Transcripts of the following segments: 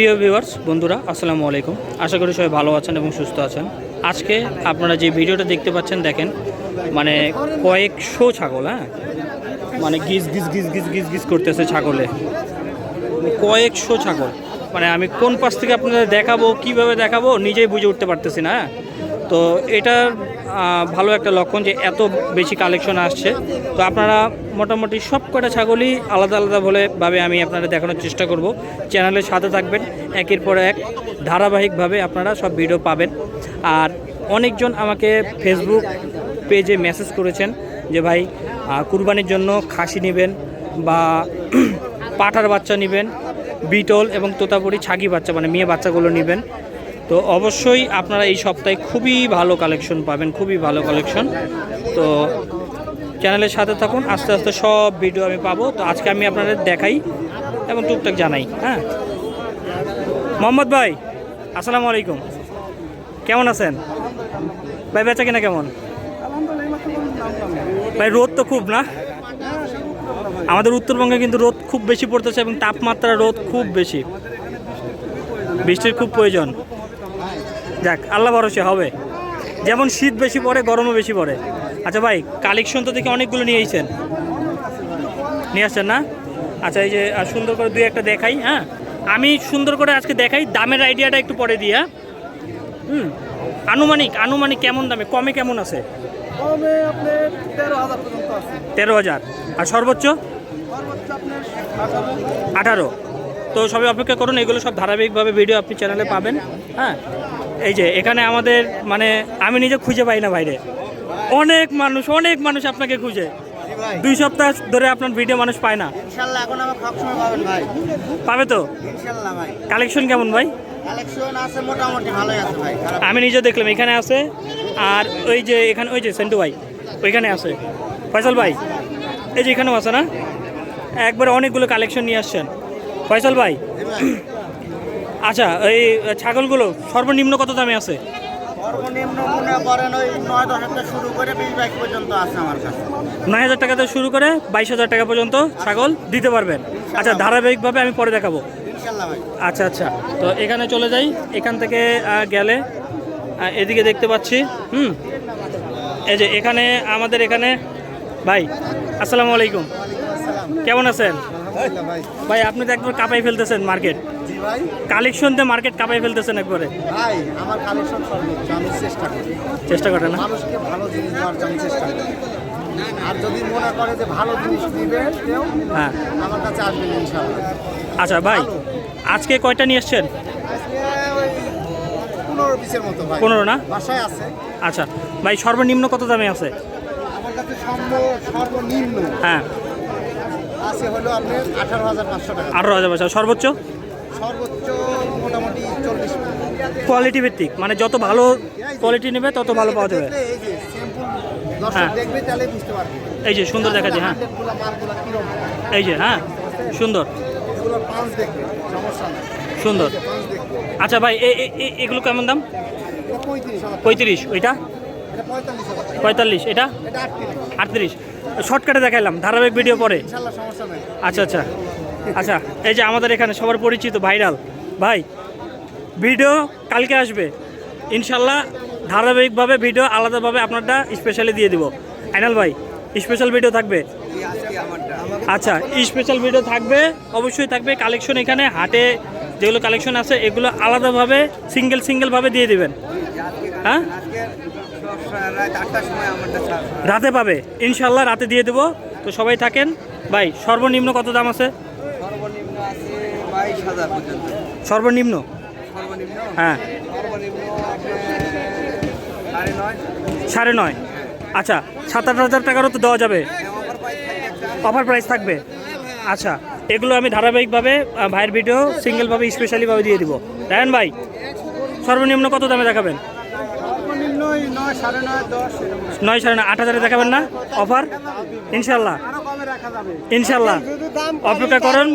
প্রিয় ভিউয়ার্স বন্ধুরা আসসালামু আলাইকুম। আশা করি সবাই ভালো আছেন এবং সুস্থ আছেন। আজকে আপনারা যে ভিডিওটা দেখতে পাচ্ছেন দেখেন মানে কয়েকশো ছাগল হ্যাঁ? মানে গিজ গিজ গিজ গিজ গিজ গিজ করতেছে ছাগলে। কয়েকশো ছাগল। মানে আমি কোন পাশ থেকে আপনাদের দেখাবো কীভাবে দেখাবো নিজেই বুঝে উঠতে পারতেছি না হ্যাঁ? তো আহ, ভালো একটা লক্ষণ যে এত বেশি কালেকশন আসছে। তো আপনারা মোটামুটি সব কটা ছাগলই আলাদা আলাদা বলে ভাবে আমি আপনারা দেখানোর চেষ্টা করব। চ্যানেলের সাথে থাকবেন, একের পর এক ধারাবাহিকভাবে আপনারা সব ভিডিও পাবেন। আর অনেকজন আমাকে ফেসবুক পেজে মেসেজ করেছেন যে, ভাই কুরবানির জন্য খাসি নেবেন বা পাঠার বাচ্চা নেবেন, বিটল এবং তোতাপুরি ছাগি বাচ্চা মানে মেয়ে বাচ্চাগুলো নেবেন। তো অবশ্যই আপনারা এই সপ্তাহে খুবই ভালো কালেকশন পাবেন, খুবই ভালো কালেকশন তো চ্যানেলের সাথে থাকুন, আস্তে আস্তে সব ভিডিও আমি পাবো। তো আজকে আমি আপনাদের দেখাই এবং টুকটাক জানাই হ্যাঁ? মোহাম্মদ ভাই, আসসালামু আলাইকুম। কেমন আছেন? ভাই, বেচা কিনা কেমন? ভাই, রোদ তো খুব না? আমাদের উত্তরবঙ্গে কিন্তু রোদ খুব বেশি পড়তেছে এবং তাপমাত্রা রোদ খুব বেশি। বৃষ্টির খুব প্রয়োজন। যাক আল্লাহ ভরসে হবে। যেমন শীত বেশি পড়ে গরমও বেশি পড়ে। আচ্ছা ভাই কালেকশন তো দেখি অনেকগুলো নিয়ে এসেছেন। নিয়ে আসছেন না? আচ্ছা এই যে সুন্দর করে দুই একটা দেখাই হ্যাঁ? আমি সুন্দর করে আজকে দেখাই দামের আইডিয়াটা একটু পরে দিই হ্যাঁ? হুম। আনুমানিক আনুমানিক কেমন দামে কমে কেমন আছে? তেরো হাজার আর সর্বোচ্চ? আঠারো। তো সবাই অপেক্ষা করুন এগুলো সব ধারাবাহিকভাবে ভিডিও আপনি চ্যানেলে পাবেন হ্যাঁ? এই যে এখানে আমাদের মানে আমি নিজে খুঁজে পাই না বাইরে। অনেক মানুষ অনেক মানুষ আপনাকে খুঁজে। দুই সপ্তাহ ধরে আপনার ভিডিও মানুষ পায় না। পাবে তো? কালেকশন কেমন ভাই? আমি নিজে দেখলাম এখানে আছে। আর ওই যে এখানে ওই যে সেন্টু ভাই ওইখানে আছে। ফয়সাল ভাই এই যে এখানেও আছে না? একবারে অনেকগুলো কালেকশন নিয়ে আসছেন। ফয়সাল ভাই। আচ্ছা এই ছাগলগুলো সর্বনিম্ন কত দামে আছে? সর্বনিম্ন মনে করেন ওই নয় দশ হাজার শুরু করে বিশ বাইশ পর্যন্ত আছে আমার কাছে। নয় হাজার টাকা থেকে শুরু করে বাইশ হাজার টাকা পর্যন্ত ছাগল দিতে পারবেন। আচ্ছা ধারাবাহিকভাবে আমি পরে দেখাবো। আচ্ছা আচ্ছা তো এখানে চলে যাই। এখান থেকে গেলে এদিকে দেখতে পাচ্ছি হুম? এই যে এখানে আমাদের এখানে ভাই আসসালামু আলাইকুম। কেমন আছেন? ভাই আপনি তো একবার কাঁপাই ফেলতেছেন মার্কেট। কালেকশন দিয়ে মার্কেট কাঁপাই ফেলতেছেন একবারে। ভাই আমার কালেকশন সর্বোচ্চ আমি চেষ্টা করি। চেষ্টা করেন না? মানুষকে ভালো জিনিস দেওয়ার আমি চেষ্টা করি। আর যদি মনে করে যে ভালো জিনিস দিবে কেউ হ্যাঁ। আমার কাছে আসবেন ইনশাল্লাহ আচ্ছা ভাই আজকে কয়টা নিয়ে এসছেন? পনেরো পিসের মতো ভাই। পনেরো না? বাসায় আছে। আচ্ছা ভাই সর্বনিম্ন কত দামে আছে? আমার কাছে সর্বনিম্ন হ্যাঁ। আছে হলো আপনার আঠারো হাজার পাঁচশো টাকা। আঠারো হাজার বছর সর্বোচ্চ? সর্বোচ্চ মোটামুটি চল্লিশ। কোয়ালিটি ভিত্তিক মানে যত ভালো কোয়ালিটি নেবে তত ভালো পাওয়া যাবে। এই যে হ্যাঁ। এই যে সুন্দর দেখা যায় হ্যাঁ। এই যে হ্যাঁ সুন্দর। সুন্দর। আচ্ছা ভাই এগুলো কেমন দাম? পঁয়ত্রিশ ওইটা? পঁয়তাল্লিশ এটা? আটত্রিশ। শর্টকাটে দেখাইলাম ধারাবাহিক ভিডিও পরে। আচ্ছা আচ্ছা। আচ্ছা এই যে আমাদের এখানে সবার পরিচিত ভাইরাল ভাই ভিডিও কালকে আসবে। ইনশাল্লাহ ধারাবাহিকভাবে ভিডিও আলাদাভাবে আপনারটা স্পেশালি দিয়ে দিব। আইনাল ভাই স্পেশাল ভিডিও থাকবে? আচ্ছা স্পেশাল ভিডিও থাকবে অবশ্যই থাকবে। কালেকশন এখানে হাটে যেগুলো কালেকশন আছে এগুলো আলাদাভাবে সিঙ্গেল সিঙ্গেলভাবে দিয়ে দিবেন। হ্যাঁ? রাতে পাবে? ইনশাল্লাহ রাতে দিয়ে দেবো। তো সবাই থাকেন। ভাই সর্বনিম্ন কত দাম আছে? সর্বনিম্ন হ্যাঁ। সাড়ে নয়। আচ্ছা সাত আট হাজার টাকারও তো দেওয়া যাবে। অফার প্রাইস থাকবে আচ্ছা এগুলো আমি ধারাবাহিকভাবে ভাইয়ের ভিডিও সিঙ্গেলভাবে স্পেশালিভাবে দিয়ে দিব। রায়ন ভাই সর্বনিম্ন কত দামে দেখাবেন? নয় সাড়ে নয় দশ এরকম। নয় সাড়ে নয় আট হাজারে দেখাবেন না? অফার? ইনশাল্লাহ আরও কমে রাখা যাবে। ইনশাল্লাহ অপেক্ষা করুন।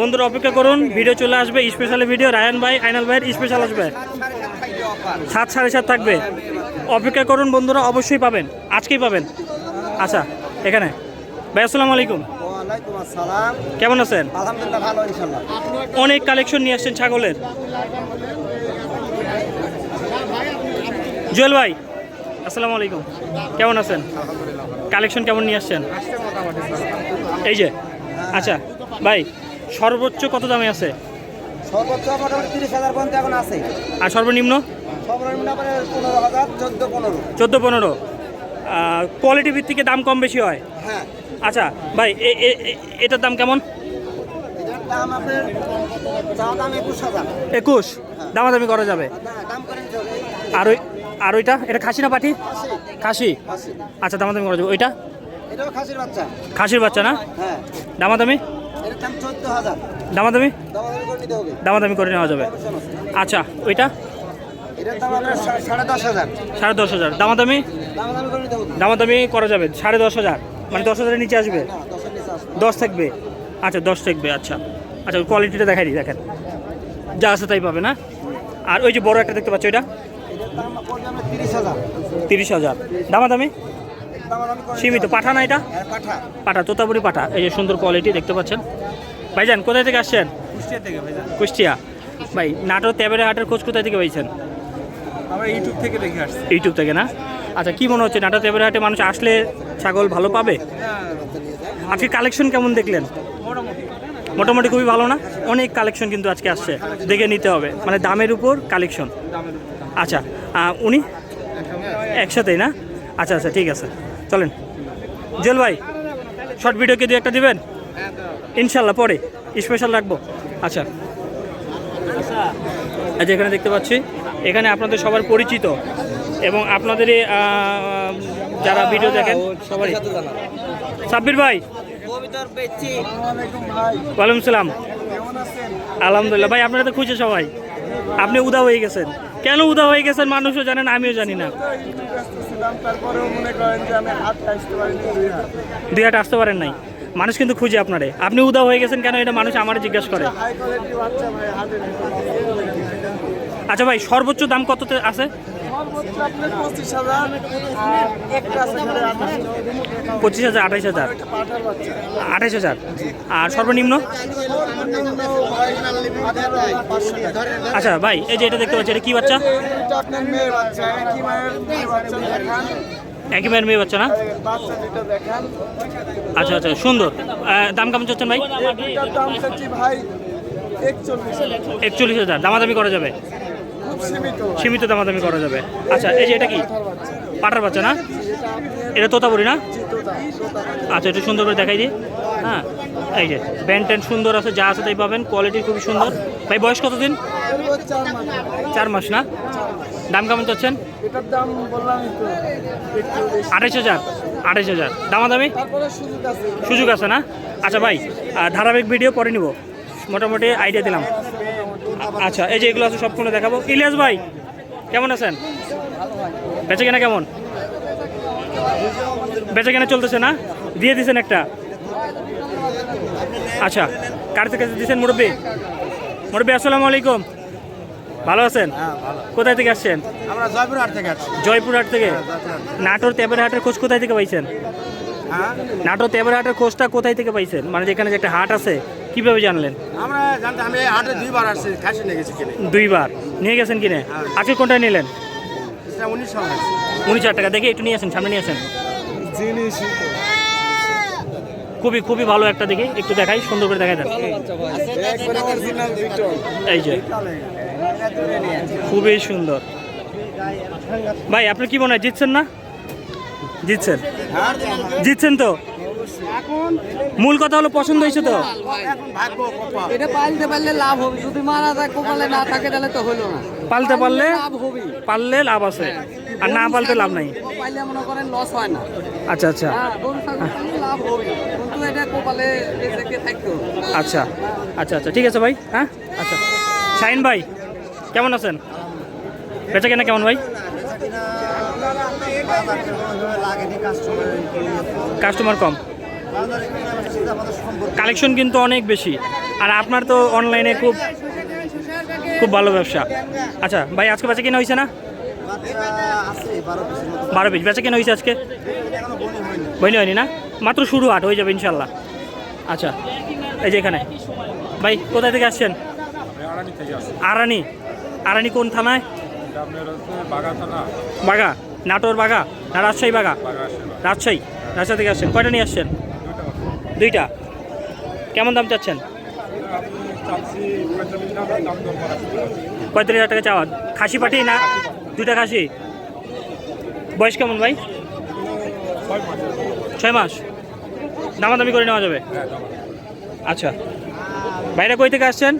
বন্ধুরা অপেক্ষা করুন। ভিডিও চলে আসবে। স্পেশালি ভিডিও রায়ান ভাই আইনাল ভাইয়ের স্পেশাল আসবে। সাত সাড়ে সাত থাকবে। অপেক্ষা করুন বন্ধুরা অবশ্যই পাবেন। আজকেই পাবেন। আচ্ছা এখানে। ভাই আসসালামু আলাইকুম। কেমন আছেন? আলহামদুলিল্লাহ ভালো ইনশাল্লাহ অনেক কালেকশন নিয়ে আসছেন ছাগলের। জুয়েল ভাই আসসালামু আলাইকুম। কেমন আছেন? কালেকশন কেমন নিয়ে আসছেন? এই যে আচ্ছা ভাই সর্বোচ্চ কত দামে আছে? সর্বোচ্চ মোটামুটি তিরিশ হাজার পর্যন্ত এখন আছে। আর সর্বনিম্ন? সর্বনিম্ন পনেরো হাজার চোদ্দ পনেরো। চোদ্দ পনেরো। কোয়ালিটি ভিত্তিকে দাম কম বেশি হয়? হ্যাঁ। আচ্ছা ভাই এটার দাম কেমন? একুশ দামাদামি করা যাবে? হবে আর ওই আর ওইটা? এটা খাসি না পাঠি খাসি। আচ্ছা দামাদামি করা যাবে। ওইটা? খাসির বাচ্চা। না? হ্যাঁ। দামাদামি? দামাদামি? করে দামাদামি করে নেওয়া যাবে। আচ্ছা ওইটা? সাড়ে দশ হাজার। দামাদামি? দামাদামি করা যাবে। সাড়ে দশ হাজার। মানে দশ হাজারের নিচে আসবে? নিচে আসবে দশ থাকবে? আচ্ছা দশ থাকবে আচ্ছা। আচ্ছা কোয়ালিটিটা দেখাই দিই দেখেন। যা আছে তাই পাবে না? আর ওই যে বড় একটা দেখতে পাচ্ছ ওইটা? তিরিশ হাজার। দামাদামি? সীমিত। পাঠা না এটা? হ্যাঁ পাঠা। তোতাপুরি পাঠা। এই যে সুন্দর কোয়ালিটি দেখতে পাচ্ছেন? ভাইজান কোথায় থেকে আসছেন? কুষ্টিয়া থেকে কুষ্টিয়া। ভাই নাটোর তেবেরে হাটের খোঁজ কোথায় থেকে পাইছেন আমরা ইউটিউব থেকে দেখে আসছি। ইউটিউব থেকে না? আচ্ছা কি মনে হচ্ছে? নাটোর তেবেরে হাটে মানুষ আসলে ছাগল ভালো পাবে? আজকে কালেকশন কেমন দেখলেন? মোটামুটি। খুবই ভালো না? অনেক কালেকশন কিন্তু আজকে আসছে। দেখে নিতে হবে। মানে দামের উপর কালেকশন আচ্ছা উনি? একসাথেই না? আচ্ছা আচ্ছা ঠিক আছে। চলেন। জেল ভাই শর্ট ভিডিও কি দু একটা দিবেন? ইনশাল্লাহ পরে। স্পেশাল রাখব। আচ্ছা। আচ্ছা এখানে দেখতে পাচ্ছি, এখানে আপনাদের সবার পরিচিত এবং আপনাদেরই যারা ভিডিও দেখেন, সবারই। সাব্বির ভাই। ওয়ালাইকুম সালাম। আলহামদুলিল্লাহ, ভাই, আপনারা তো খুঁজে সবাই। আপনি উদা হয়ে গেছেন। কেন উদা হয়ে গেছেন? মানুষও জানেন আমিও জানি না। দুই হাট আসতে পারেন নাই। মানুষ কিন্তু খুঁজে আপনারে। আপনি উদা হয়ে গেছেন, কেন এটা মানুষ আমার জিজ্ঞাসা করে? আচ্ছা ভাই, সর্বোচ্চ দাম কততে আছে? পঁচিশ হাজার। আঠাইশ হাজার? আঠাইশ হাজার? আর সর্বনিম্ন? আচ্ছা ভাই এই যে এটা দেখতে পাচ্ছি এটা কি বাচ্চা? একই মায়ের মেয়ে বাচ্চা না? দেখান। আচ্ছা আচ্ছা সুন্দর। দাম কেমন চাচ্ছেন ভাই? একচল্লিশ হাজার দামাদামি করা যাবে? সীমিত। দামাদামি করা যাবে। আচ্ছা এই যে এটা কি? পাটার বাচ্চা না? এটা তোতাপুরি না? আচ্ছা একটু সুন্দর করে দেখাই দিই। হ্যাঁ এই যে ব্যান্ড ট্যান্ড সুন্দর আছে যা আছে তাই পাবেন কোয়ালিটি খুবই সুন্দর। ভাই বয়স কতদিন? চার মাস চার মাস না? দাম কেমন চাচ্ছেন? আঠাইশ হাজার আঠাইশ হাজার। দামাদামি? সুযোগ আছে। না? আচ্ছা ভাই ধারাবাহিক ভিডিও পরে নিব। মোটামুটি আইডিয়া দিলাম। আচ্ছা এই যে এগুলো আছে সব ফোনে দেখাবো। ইলিয়াস ভাই কেমন আছেন? বেচে কেনা কেমন? বেচে কেনা চলতেছে না? দিয়ে দিছেন একটা। আচ্ছা কার থেকে দিয়েছেন মুরব্বী? মুরব্বী আসসালামু আলাইকুম। ভালো আছেন? কোথায় থেকে আসছেন? আমরা জয়পুরহাট থেকে আসছি। জয়পুরহাট থেকে। নাটোর তেবেরহাটের খোঁজ কোথায় থেকে পাইছেন? হ্যাঁ? নাটোর তেবেরহাটের খোঁজটা কোথায় থেকে পাইছেন? মানে যেখানে যে একটা হাট আছে কীভাবে জানলেন? আমরা জানতে আমি হাটে দুইবার আসছি খাসি নিয়ে গেছি কিনে। দুইবার। নিয়ে গেছেন কিনে? আজকে কোনটা নিলেন? এটা উনিশ হাজার। টাকা। দেখে একটু নিয়ে আসেন সামনে নিয়ে আসেন। জিনিস। খুবই খুবই ভালো একটা দেখি। একটু দেখাই সুন্দর করে দেখাই দেন। এই যে। খুবই সুন্দর। ভাই আপনি কি মনে হয় জিতছেন না? জিতছেন। জিতছেন তো? মূল কথা হলো পছন্দ হয়েছে তো? এটা পালতে পারলে লাভ হবে। যদি মারা যায় কপালে না থাকে তাহলে তো হলো না। পালতে পারলে লাভ হবে পারলে লাভ আছে। আর না পালতে লাভ নাই। পাইলে মনে করেন লস হয় না। আচ্ছা আচ্ছা। হ্যাঁ লাভ হবে কিন্তু এটা কপালে আচ্ছা আচ্ছা আচ্ছা। ঠিক আছে ভাই হ্যাঁ? আচ্ছা। শাহিন ভাই কেমন আছেন? বেচা কেনা কেমন ভাই? কাস্টমার কম। কালেকশন কিন্তু অনেক বেশি। আর আপনার তো অনলাইনে খুব খুব ভালো ব্যবসা। আচ্ছা ভাই, আজকে বেচা কেনা হয়েছে না? বারো পিস। বেচা কেনা হয়েছে আজকে? বইনি হয়নি না? মাত্র শুরু হাট, হয়ে যাবে ইনশাল্লাহ আচ্ছা এই যে এখানে। ভাই, কোথায় থেকে আসছেন? আরানি। আরানি কোন থানায়? বাগা নাটোর বাগা না রাজশাহী বাগা রাজশাহী। রাজশাহী থেকে আসছেন। কয়টা নিয়ে আসছেন? দুইটা। কেমন দাম চাচ্ছেন? পঁয়ত্রিশ হাজার টাকা চাওয়া। খাসি পাঠি না? দুইটা খাসি? বয়স কেমন ভাই? ছয় মাস। দামাদামি করে নেওয়া যাবে? আচ্ছা। বাইরে কই থেকে আসছেন?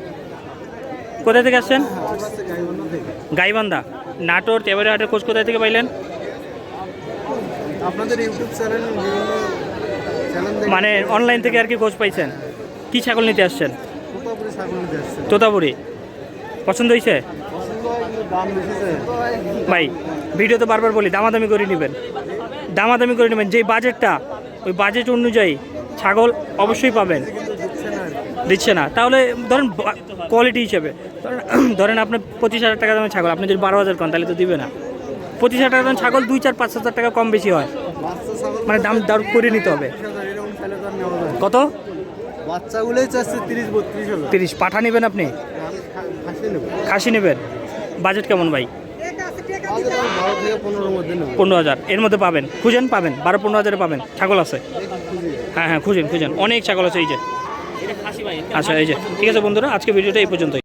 কোথায় থেকে আসছেন? গাইবান্ধা। নাটোর তেবারে হাটের খোঁজ কোথায় থেকে পাইলেন? আপনাদের ইউটিউব চ্যানেল বিভিন্ন চ্যানেল মানে অনলাইন থেকে আর কি খোঁজ পাইছেন? কি ছাগল নিতে আসছেন? তোতাপুরি। পছন্দ হয়েছে হয় দাম ভাই ভিডিও তো বারবার বলি, দামাদামি করে নেবেন। দামাদামি করে নেবেন, যেই বাজেটটা ওই বাজেট অনুযায়ী ছাগল অবশ্যই পাবেন। দিচ্ছে না। তাহলে ধরেন কোয়ালিটি হিসেবে, ধরেন- আপনি পঁচিশ হাজার টাকা দামের ছাগল, আপনি যদি বারো হাজার কন তাহলে তো দিবে না। পঁচিশ হাজার টাকা দামের ছাগল দুই, চার, পাঁচ হাজার টাকা কম বেশি হয়। মানে দাম দাম করে নিতে হবে। কত? বাচ্চাগুলোই চাচ্ছে তিরিশ বত্রিশ হাজার তিরিশ। পাঠা নেবেন আপনি? খাসি নেবেন? বাজেট কেমন ভাই? পনেরো হাজার। এর মধ্যে পাবেন। খুঁজেন পাবেন। বারো পনেরো হাজারে পাবেন। ছাগল আছে? হ্যাঁ হ্যাঁ খুঁজেন খুঁজেন। অনেক ছাগল আছে এই যে। আচ্ছা এই যে। ঠিক আছে বন্ধুরা আজকে ভিডিওটা এই পর্যন্তই।